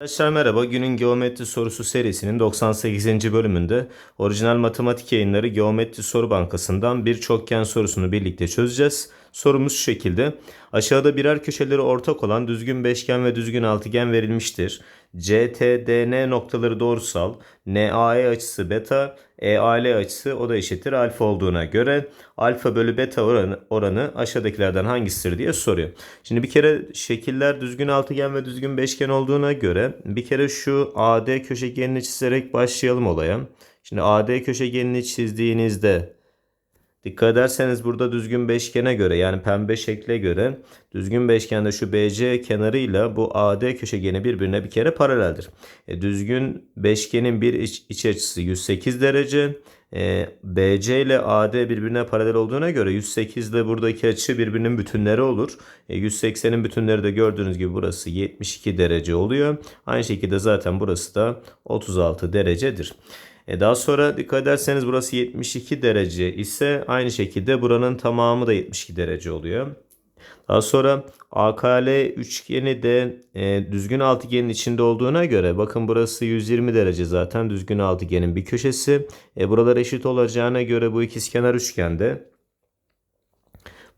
Arkadaşlar merhaba. Günün geometri sorusu serisinin 98. bölümünde orijinal matematik yayınları Geometri Soru Bankası'ndan bir çokgen sorusunu birlikte çözeceğiz. Sorumuz şu şekilde. Aşağıda birer köşeleri ortak olan düzgün beşgen ve düzgün altıgen verilmiştir. CTDN noktaları doğrusal, NAE açısı beta, EAL açısı o da eşittir alfa olduğuna göre alfa bölü beta oranı, oranı aşağıdakilerden hangisidir diye soruyor. Şimdi bir kere şekiller düzgün altıgen ve düzgün beşgen olduğuna göre bir kere şu AD köşegenini çizerek başlayalım olaya. Şimdi AD köşegenini çizdiğinizde Dikkat ederseniz burada düzgün beşgene göre yani pembe şekle göre düzgün beşgende şu BC kenarıyla bu AD köşegeni birbirine bir kere paraleldir. E, düzgün beşgenin bir iç, iç açısı 108 derece. E, BC ile AD birbirine paralel olduğuna göre 108 ile buradaki açı birbirinin bütünleri olur. E, 180'in bütünleri de gördüğünüz gibi burası 72 derece oluyor. Aynı şekilde zaten burası da 36 derecedir. E daha sonra dikkat ederseniz burası 72 derece ise aynı şekilde buranın tamamı da 72 derece oluyor. Daha sonra AKL üçgeni de e, düzgün altıgenin içinde olduğuna göre bakın burası 120 derece zaten düzgün altıgenin bir köşesi. E, buralar eşit olacağına göre bu ikizkenar üçgende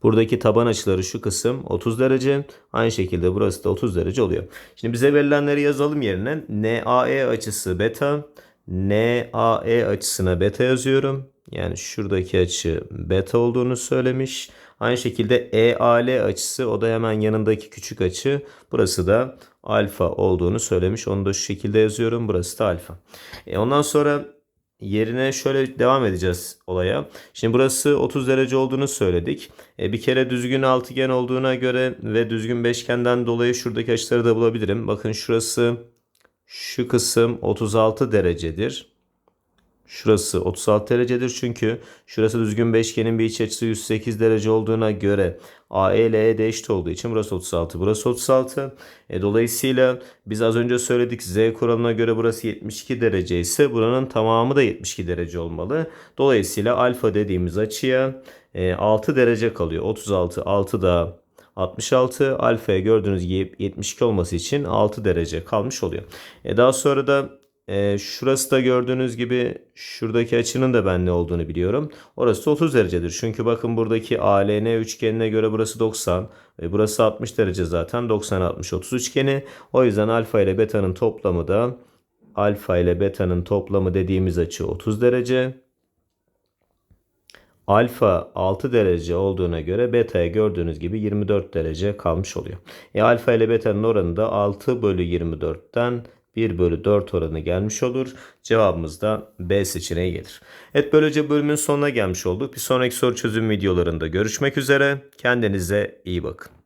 Buradaki taban açıları şu kısım 30 derece. Aynı şekilde burası da 30 derece oluyor. Şimdi bize verilenleri yazalım yerine. NAE açısı beta. NAE açısına beta yazıyorum. Yani şuradaki açı beta olduğunu söylemiş. Aynı şekilde EAL açısı o da hemen yanındaki küçük açı. Burası da alfa olduğunu söylemiş. Onu da şu şekilde yazıyorum. Burası da alfa. E ondan sonra yerine şöyle devam edeceğiz olaya. Şimdi burası 30 derece olduğunu söyledik. E, bir kere düzgün altıgen olduğuna göre ve düzgün beşgenden dolayı şuradaki açıları da bulabilirim. Bakın şurası şu kısım 36 derecedir. Şurası 36 derecedir çünkü şurası düzgün beşgenin bir iç açısı 108 derece olduğuna göre AE ile E de eşit olduğu için burası 36, burası 36. E, dolayısıyla biz az önce söyledik Z kuralına göre burası 72 derece ise buranın tamamı da 72 derece olmalı. Dolayısıyla alfa dediğimiz açıya e, 6 derece kalıyor. 36, 6 da 66 alfaya gördüğünüz gibi 72 olması için 6 derece kalmış oluyor. E daha sonra da e, şurası da gördüğünüz gibi şuradaki açının da ben ne olduğunu biliyorum. Orası da 30 derecedir. Çünkü bakın buradaki ALN üçgenine göre burası 90 ve burası 60 derece zaten 90 60 30 üçgeni. O yüzden alfa ile beta'nın toplamı da alfa ile beta'nın toplamı dediğimiz açı 30 derece. Alfa 6 derece olduğuna göre beta'ya gördüğünüz gibi 24 derece kalmış oluyor. E alfa ile beta'nın oranı da 6 bölü 24'ten 1 bölü 4 oranı gelmiş olur. Cevabımız da B seçeneği gelir. Evet böylece bölümün sonuna gelmiş olduk. Bir sonraki soru çözüm videolarında görüşmek üzere. Kendinize iyi bakın.